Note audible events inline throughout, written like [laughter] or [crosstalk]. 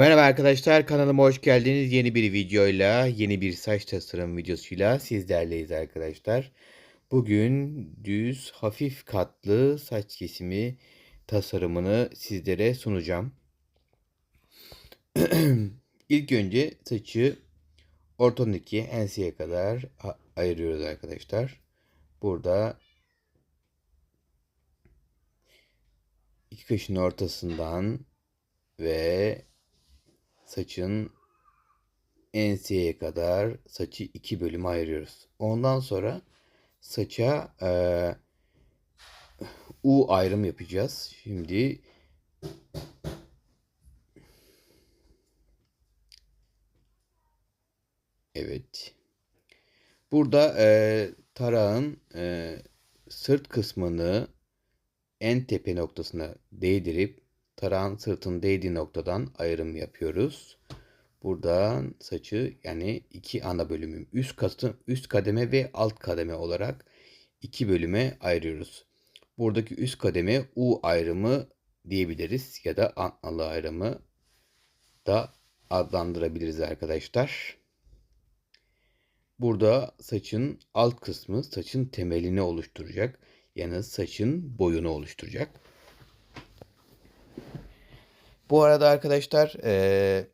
Merhaba arkadaşlar kanalıma hoş geldiniz. Yeni bir videoyla, yeni bir saç tasarım videosuyla sizlerleyiz arkadaşlar. Bugün düz, hafif katlı saç kesimi tasarımını sizlere sunacağım. [clears throat] İlk önce saçı ortadan ikiye enseye kadar ayırıyoruz arkadaşlar. Burada iki kaşın ortasından ve saçın enseye kadar saçı iki bölüme ayırıyoruz. Ondan sonra saça e, U ayrım yapacağız. Şimdi Evet. Burada e, tarağın e, sırt kısmını en tepe noktasına değdirip tarağın sırtın değdiği noktadan ayrım yapıyoruz. Buradan saçı yani iki ana bölümü üst katı üst kademe ve alt kademe olarak iki bölüme ayırıyoruz. Buradaki üst kademe U ayrımı diyebiliriz ya da antnalı ayrımı da adlandırabiliriz arkadaşlar. Burada saçın alt kısmı saçın temelini oluşturacak. Yani saçın boyunu oluşturacak. Bu arada arkadaşlar e,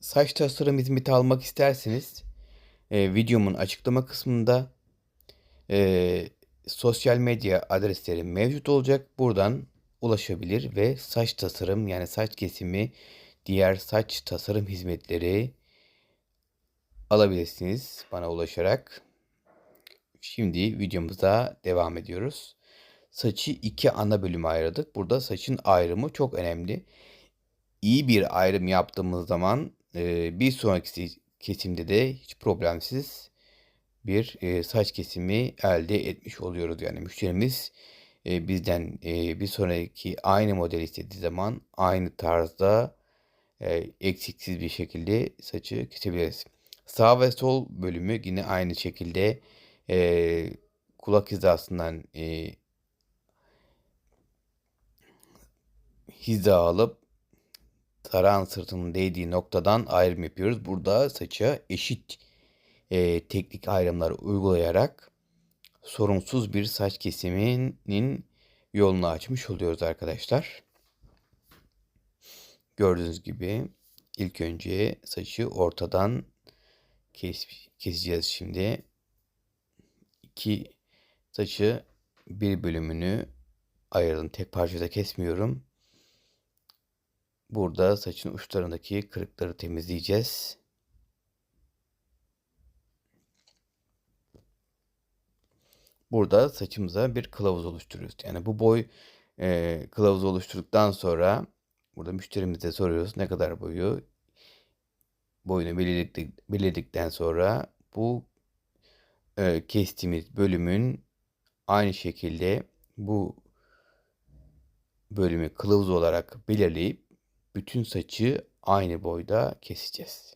saç tasarım hizmeti almak isterseniz e, videomun açıklama kısmında e, sosyal medya adreslerim mevcut olacak. Buradan ulaşabilir ve saç tasarım yani saç kesimi diğer saç tasarım hizmetleri alabilirsiniz bana ulaşarak. Şimdi videomuza devam ediyoruz. Saçı iki ana bölüme ayırdık. Burada saçın ayrımı çok önemli. İyi bir ayrım yaptığımız zaman e, bir sonraki kesimde de hiç problemsiz bir e, saç kesimi elde etmiş oluyoruz. Yani müşterimiz e, bizden bir sonraki aynı model istediği zaman aynı tarzda eksiksiz bir şekilde saçı kesebiliriz. Sağ ve sol bölümü yine aynı şekilde kulak hizasından e, hiza alıp tarağın sırtının değdiği noktadan ayrım yapıyoruz. Burada saça eşit e, teknik ayrımları uygulayarak sorunsuz bir saç kesiminin yolunu açmış oluyoruz arkadaşlar. Gördüğünüz gibi ilk önce saçı ortadan kes, keseceğiz şimdi. İki saçı bir bölümünü ayırdım. Tek parçada kesmiyorum. Burada saçın uçlarındaki kırıkları temizleyeceğiz. Burada saçımıza bir kılavuz oluşturuyoruz. Yani bu boy e, kılavuzu oluşturduktan sonra burada müşterimize soruyoruz ne kadar boyu. Boyunu belirledik, belirledikten sonra bu e, kestiğimiz bölümün aynı şekilde bu bölümü kılavuz olarak belirleyip bütün saçı aynı boyda keseceğiz.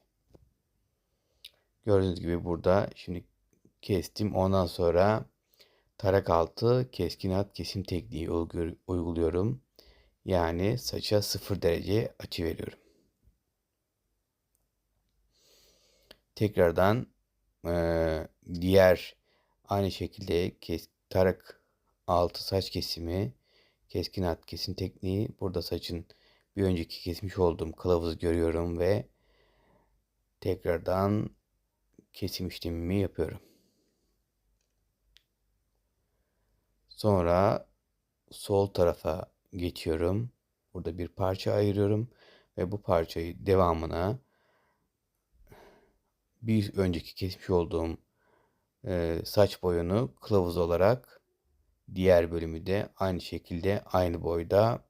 Gördüğünüz gibi burada şimdi kestim. Ondan sonra tarak altı keskinat kesim tekniği uyguluyorum. Yani saça 0 derece açı veriyorum. Tekrardan e, diğer aynı şekilde kes, tarak altı saç kesimi keskinat kesim tekniği burada saçın bir önceki kesmiş olduğum kılavuzu görüyorum ve tekrardan kesim işlemimi yapıyorum. Sonra sol tarafa geçiyorum. Burada bir parça ayırıyorum ve bu parçayı devamına bir önceki kesmiş olduğum e, saç boyunu kılavuz olarak diğer bölümü de aynı şekilde aynı boyda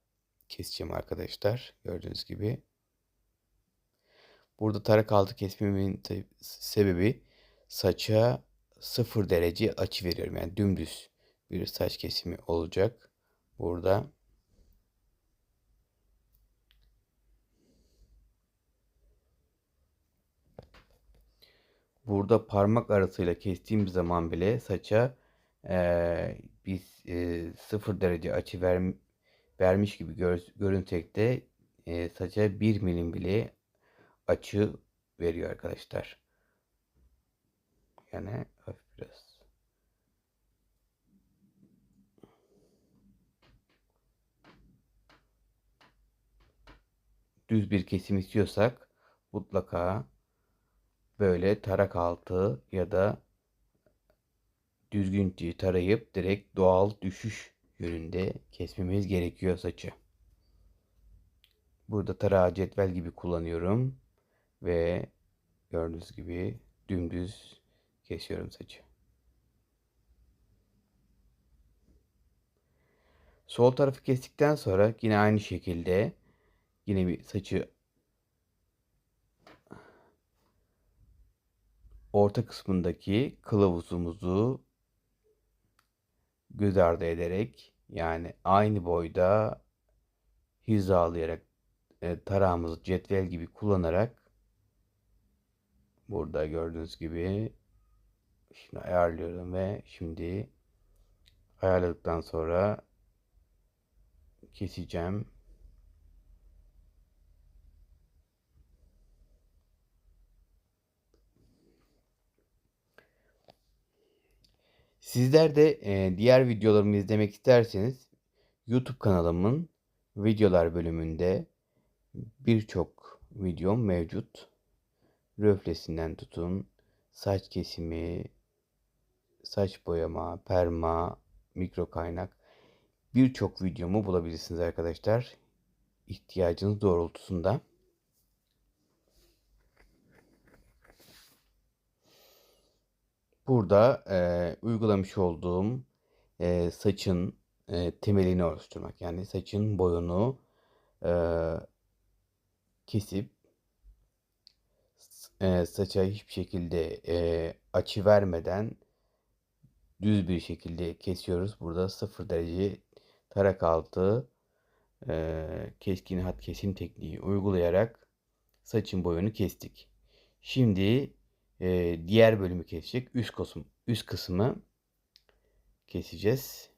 keseceğim arkadaşlar. Gördüğünüz gibi. Burada tarak altı kesmemin sebebi saça 0 derece açı veriyorum. Yani dümdüz bir saç kesimi olacak. Burada Burada parmak arasıyla kestiğim zaman bile saça e, biz e, 0 derece açı ver, vermiş gibi gör, görünsek de e, saça 1 milim bile açı veriyor arkadaşlar. Yani hafif biraz. Düz bir kesim istiyorsak mutlaka böyle tarak altı ya da düzgünce tarayıp direkt doğal düşüş yönünde kesmemiz gerekiyor saçı. Burada tarağı cetvel gibi kullanıyorum ve gördüğünüz gibi dümdüz kesiyorum saçı. Sol tarafı kestikten sonra yine aynı şekilde yine bir saçı orta kısmındaki kılavuzumuzu göz ardı ederek yani aynı boyda hizalayarak e, tarağımızı cetvel gibi kullanarak burada gördüğünüz gibi şimdi ayarlıyorum ve şimdi ayarladıktan sonra keseceğim. Sizler de e, diğer videolarımı izlemek isterseniz YouTube kanalımın videolar bölümünde birçok videom mevcut. Röflesinden tutun, saç kesimi, saç boyama, perma, mikro kaynak birçok videomu bulabilirsiniz arkadaşlar. İhtiyacınız doğrultusunda. Burada e, uygulamış olduğum e, saçın e, temelini oluşturmak. Yani saçın boyunu e, kesip e, saça hiçbir şekilde e, açı vermeden düz bir şekilde kesiyoruz. Burada 0 derece tarak altı e, keskin hat kesim tekniği uygulayarak saçın boyunu kestik. Şimdi e, diğer bölümü kesecek. Üst kısım, üst kısmı keseceğiz.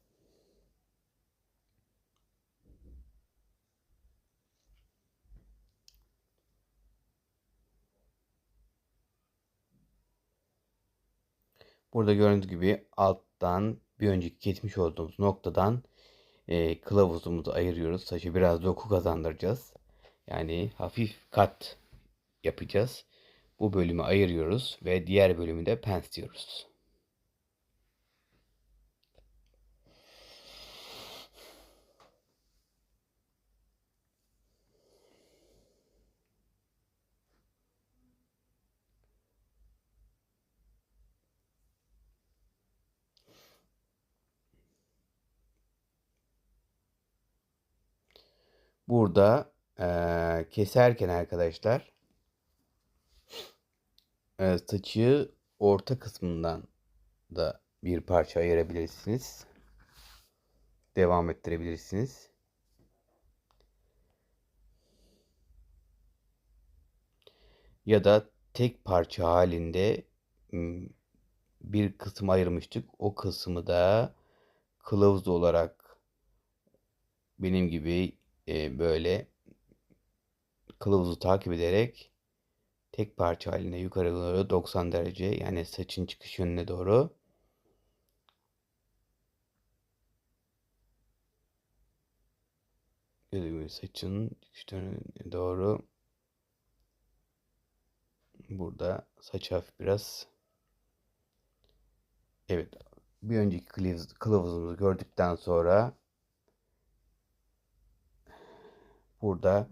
Burada gördüğünüz gibi alttan bir önceki kesmiş olduğumuz noktadan e, kılavuzumuzu ayırıyoruz. Saçı biraz doku kazandıracağız. Yani hafif kat yapacağız. Bu bölümü ayırıyoruz ve diğer bölümü de pensliyoruz. Burada e, keserken arkadaşlar e, saçı orta kısmından da bir parça ayırabilirsiniz. Devam ettirebilirsiniz. Ya da tek parça halinde bir kısım ayırmıştık. O kısmı da kılavuz olarak benim gibi e, böyle kılavuzu takip ederek tek parça halinde yukarı doğru 90 derece yani saçın çıkış yönüne doğru. Gibi saçın çıkış yönüne doğru. Burada saç hafif biraz. Evet bir önceki kılavuzumuzu gördükten sonra burada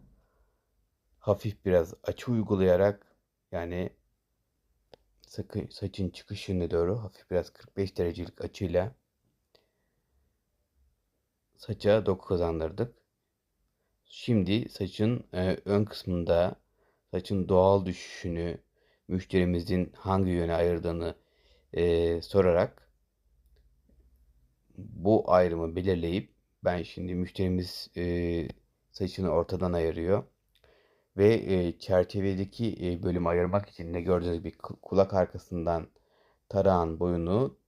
hafif biraz açı uygulayarak yani sakın saçın çıkış yönüne doğru hafif biraz 45 derecelik açıyla saça doku kazandırdık. Şimdi saçın e, ön kısmında saçın doğal düşüşünü müşterimizin hangi yöne ayırdığını e, sorarak bu ayrımı belirleyip ben şimdi müşterimiz e, saçını ortadan ayırıyor. Ve e, çerçevedeki e, bölümü ayırmak için de gördüğünüz gibi kulak arkasından tarağın boyunu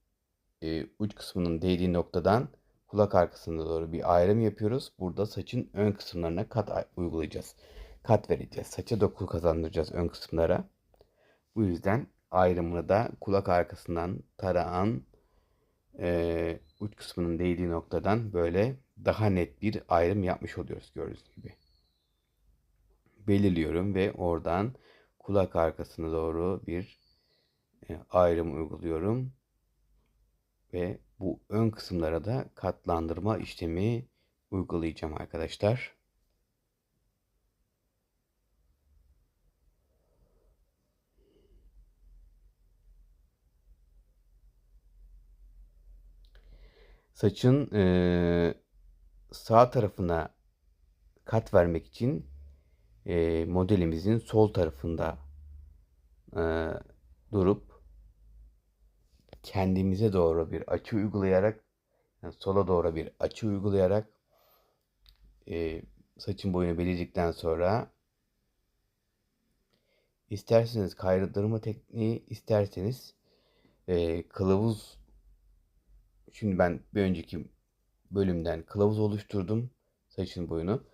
e, uç kısmının değdiği noktadan kulak arkasına doğru bir ayrım yapıyoruz. Burada saçın ön kısımlarına kat ay- uygulayacağız. Kat vereceğiz. Saça doku kazandıracağız ön kısımlara. Bu yüzden ayrımını da kulak arkasından tarağın eee, uç kısmının değdiği noktadan böyle daha net bir ayrım yapmış oluyoruz gördüğünüz gibi. Belirliyorum ve oradan kulak arkasına doğru bir e, ayrım uyguluyorum. Ve bu ön kısımlara da katlandırma işlemi uygulayacağım arkadaşlar. Saçın eee, sağ tarafına kat vermek için eee, modelimizin sol tarafında eee, durup kendimize doğru bir açı uygulayarak yani sola doğru bir açı uygulayarak eee, saçın boyunu belirledikten sonra isterseniz kaydırma tekniği isterseniz eee, kılavuz. Şimdi ben bir önceki bölümden kılavuz oluşturdum saçın boyunu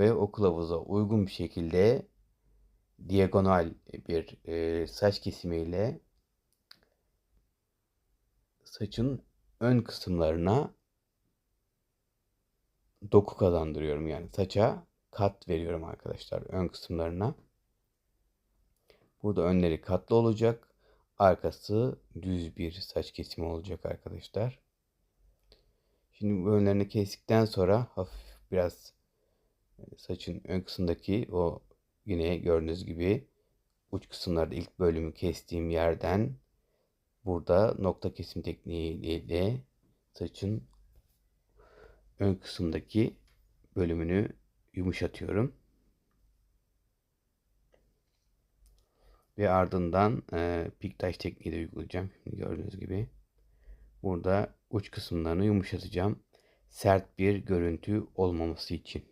ve o kılavuza uygun bir şekilde diagonal bir e, saç kesimiyle saçın ön kısımlarına doku kazandırıyorum yani saça kat veriyorum arkadaşlar ön kısımlarına. Burada önleri katlı olacak. Arkası düz bir saç kesimi olacak arkadaşlar. Şimdi bu önlerini kestikten sonra hafif biraz saçın ön kısmındaki o yine gördüğünüz gibi uç kısımlarda ilk bölümü kestiğim yerden burada nokta kesim tekniğiyle saçın ön kısımdaki bölümünü yumuşatıyorum. Ve ardından e, piktaş tekniği de uygulayacağım. Şimdi gördüğünüz gibi. Burada uç kısımlarını yumuşatacağım. Sert bir görüntü olmaması için.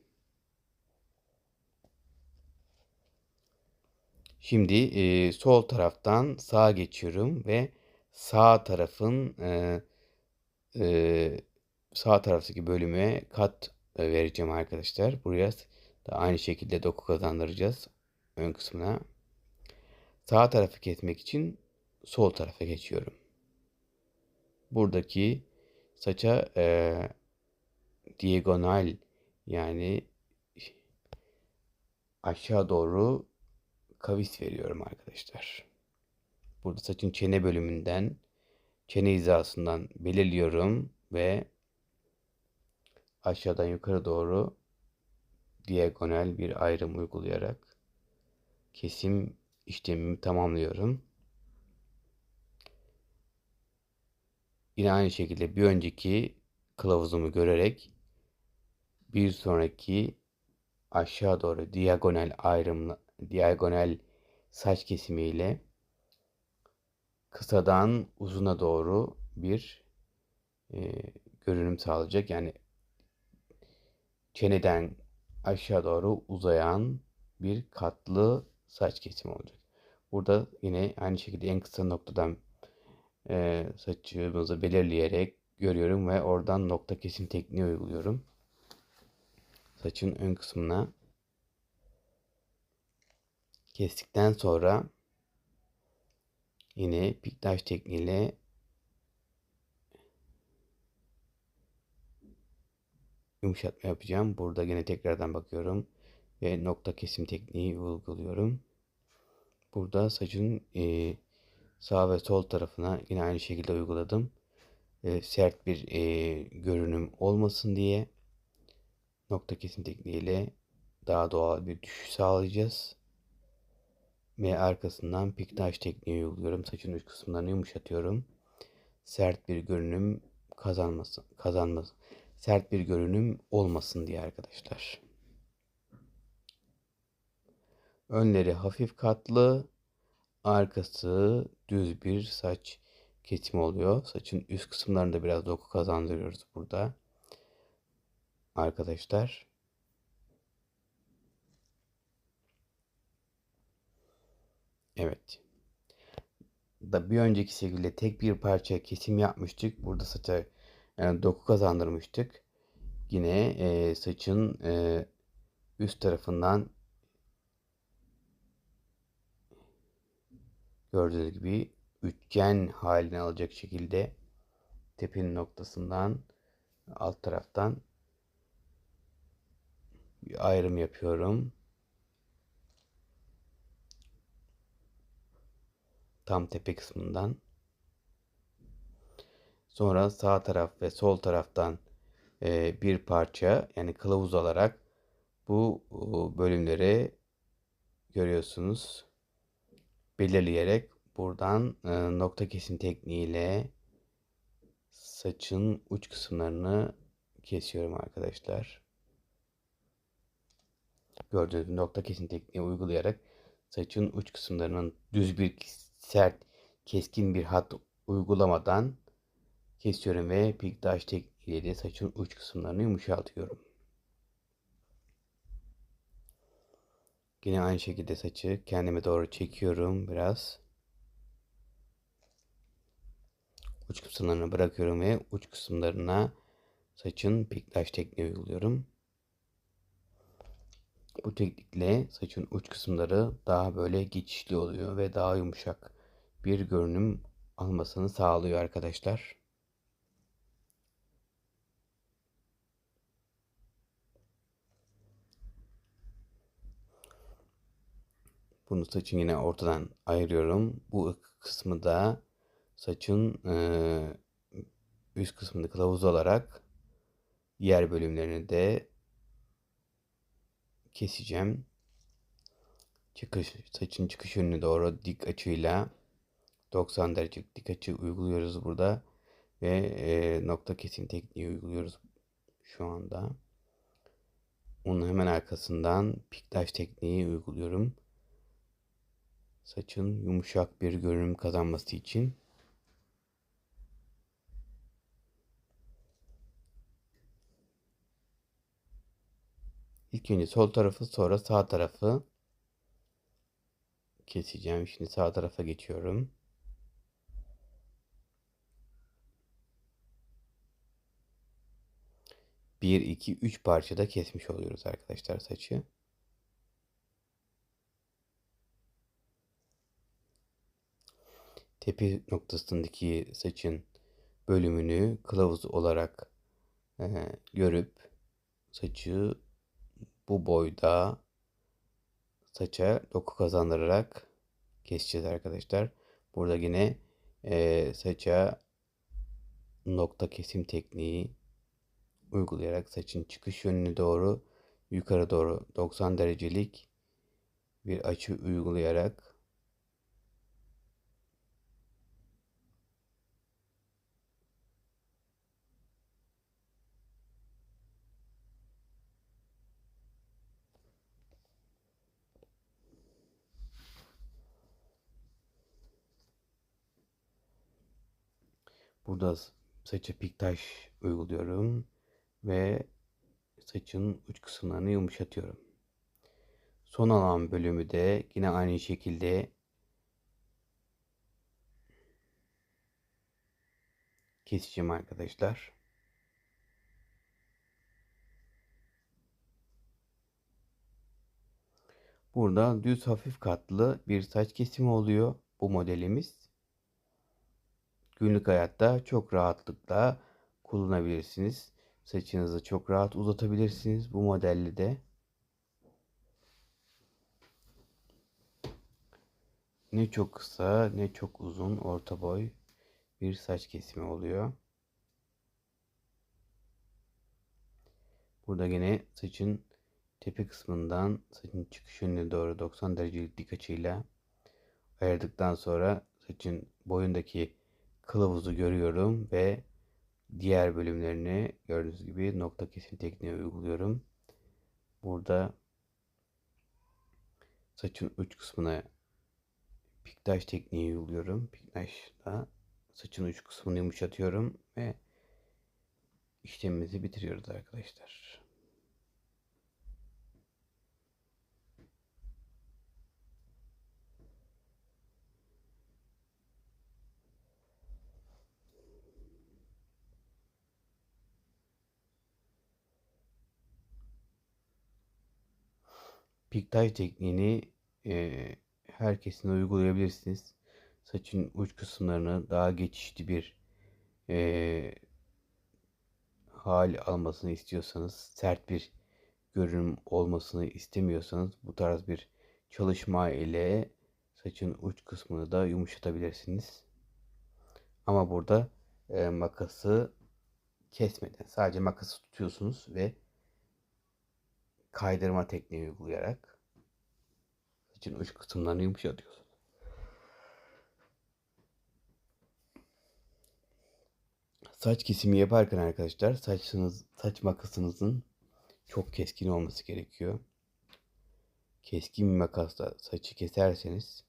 Şimdi e, sol taraftan sağa geçiyorum ve sağ tarafın e, e, sağ taraftaki bölüme kat vereceğim arkadaşlar. Buraya da aynı şekilde doku kazandıracağız ön kısmına. Sağ tarafı kesmek için sol tarafa geçiyorum. Buradaki saça e, diagonal yani aşağı doğru kavis veriyorum arkadaşlar. Burada saçın çene bölümünden çene hizasından belirliyorum ve aşağıdan yukarı doğru diagonal bir ayrım uygulayarak kesim işlemimi tamamlıyorum. Yine aynı şekilde bir önceki kılavuzumu görerek bir sonraki aşağı doğru diagonal ayrımla diagonal saç kesimiyle kısadan uzuna doğru bir e, görünüm sağlayacak. Yani çeneden aşağı doğru uzayan bir katlı saç kesimi olacak. Burada yine aynı şekilde en kısa noktadan e, saçımızı belirleyerek görüyorum ve oradan nokta kesim tekniği uyguluyorum. Saçın ön kısmına kestikten sonra yine piktaş tekniğiyle yumuşatma yapacağım. Burada yine tekrardan bakıyorum ve nokta kesim tekniği uyguluyorum. Burada saçın e, sağ ve sol tarafına yine aynı şekilde uyguladım. E, sert bir e, görünüm olmasın diye nokta kesim tekniğiyle daha doğal bir düşüş sağlayacağız. Ve arkasından piktaş tekniği uyguluyorum. Saçın üst kısımlarını yumuşatıyorum. Sert bir görünüm kazanmasın, kazanmasın. Sert bir görünüm olmasın diye arkadaşlar. Önleri hafif katlı, arkası düz bir saç kesimi oluyor. Saçın üst kısımlarında biraz doku kazandırıyoruz burada. Arkadaşlar. Evet. Da bir önceki şekilde tek bir parça kesim yapmıştık. Burada saça Yani doku kazandırmıştık. Yine e, saçın e, üst tarafından gördüğünüz gibi üçgen haline alacak şekilde tepenin noktasından alt taraftan bir ayrım yapıyorum. Tam tepe kısmından. Sonra sağ taraf ve sol taraftan e, bir parça yani kılavuz alarak bu bölümleri görüyorsunuz. Belirleyerek buradan e, nokta kesim tekniğiyle saçın uç kısımlarını kesiyorum arkadaşlar. Gördüğünüz nokta kesim tekniği uygulayarak saçın uç kısımlarının düz bir sert keskin bir hat uygulamadan kesiyorum ve piktaş tekniğiyle saçın uç kısımlarını yumuşatıyorum. Yine aynı şekilde saçı kendime doğru çekiyorum biraz. Uç kısımlarını bırakıyorum ve uç kısımlarına saçın piktaş tekniği uyguluyorum. Bu teknikle saçın uç kısımları daha böyle geçişli oluyor ve daha yumuşak bir görünüm almasını sağlıyor arkadaşlar. Bunu saçın yine ortadan ayırıyorum. Bu kısmı da saçın e, üst kısmını kılavuz olarak diğer bölümlerini de keseceğim. Çıkış, saçın çıkış yönüne doğru dik açıyla 90 derece dik açı uyguluyoruz burada. Ve e, nokta kesim tekniği uyguluyoruz şu anda. Onun hemen arkasından piktaş tekniği uyguluyorum. Saçın yumuşak bir görünüm kazanması için. İlk önce sol tarafı sonra sağ tarafı keseceğim. Şimdi sağ tarafa geçiyorum. Bir, iki, üç parçada kesmiş oluyoruz arkadaşlar saçı. Tepe noktasındaki saçın bölümünü kılavuz olarak e, görüp saçı bu boyda saça doku kazandırarak keseceğiz arkadaşlar. Burada yine e, saça nokta kesim tekniği uygulayarak saçın çıkış yönünü doğru yukarı doğru 90 derecelik bir açı uygulayarak Burada saça piktaş uyguluyorum ve saçın uç kısımlarını yumuşatıyorum. Son alan bölümü de yine aynı şekilde keseceğim arkadaşlar. Burada düz hafif katlı bir saç kesimi oluyor bu modelimiz günlük hayatta çok rahatlıkla kullanabilirsiniz. Saçınızı çok rahat uzatabilirsiniz bu modelle de. Ne çok kısa ne çok uzun orta boy bir saç kesimi oluyor. Burada yine saçın tepe kısmından saçın çıkış yönüne doğru 90 derecelik dik açıyla ayırdıktan sonra saçın boyundaki kılavuzu görüyorum ve diğer bölümlerini gördüğünüz gibi nokta kesim tekniği uyguluyorum. Burada saçın uç kısmına piktaş tekniği uyguluyorum. Piktaşla saçın uç kısmını yumuşatıyorum ve işlemimizi bitiriyoruz arkadaşlar. Piktaj tekniğini e, herkesin uygulayabilirsiniz. Saçın uç kısımlarını daha geçişli bir e, hal almasını istiyorsanız, sert bir görünüm olmasını istemiyorsanız bu tarz bir çalışma ile saçın uç kısmını da yumuşatabilirsiniz. Ama burada e, makası kesmeden sadece makası tutuyorsunuz ve kaydırma tekniği uygulayarak saçın uç kısımlarını yumuşatıyorsunuz. Saç kesimi yaparken arkadaşlar saçınız saç makasınızın çok keskin olması gerekiyor. Keskin bir makasla saçı keserseniz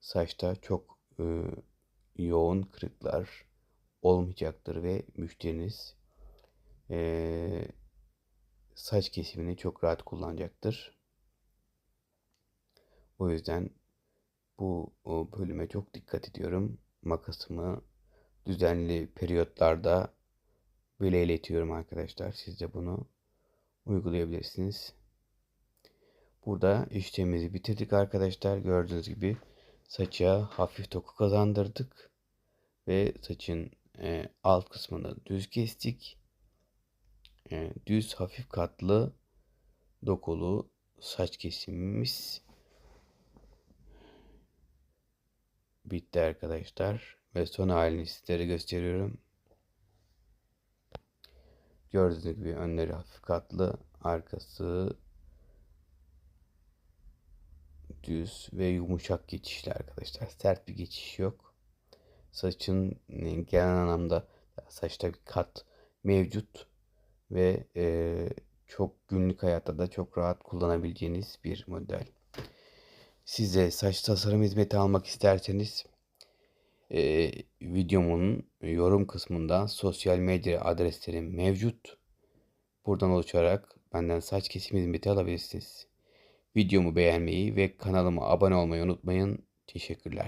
saçta çok e, yoğun kırıklar olmayacaktır ve müşteriniz e, saç kesimini çok rahat kullanacaktır. O yüzden bu bölüme çok dikkat ediyorum. Makasımı düzenli periyotlarda böyle iletiyorum arkadaşlar. Siz de bunu uygulayabilirsiniz. Burada işlemimizi bitirdik arkadaşlar. Gördüğünüz gibi saça hafif doku kazandırdık. Ve saçın e, alt kısmını düz kestik. E, düz hafif katlı dokulu saç kesimimiz bitti arkadaşlar. Ve son halini sizlere gösteriyorum. Gördüğünüz gibi önleri hafif katlı, arkası düz ve yumuşak geçişli arkadaşlar. Sert bir geçiş yok. Saçın genel anlamda saçta bir kat mevcut ve e, çok günlük hayatta da çok rahat kullanabileceğiniz bir model. Size saç tasarım hizmeti almak isterseniz e, videomun yorum kısmında sosyal medya adreslerim mevcut. Buradan oluşarak benden saç kesim hizmeti alabilirsiniz. Videomu beğenmeyi ve kanalıma abone olmayı unutmayın. Teşekkürler.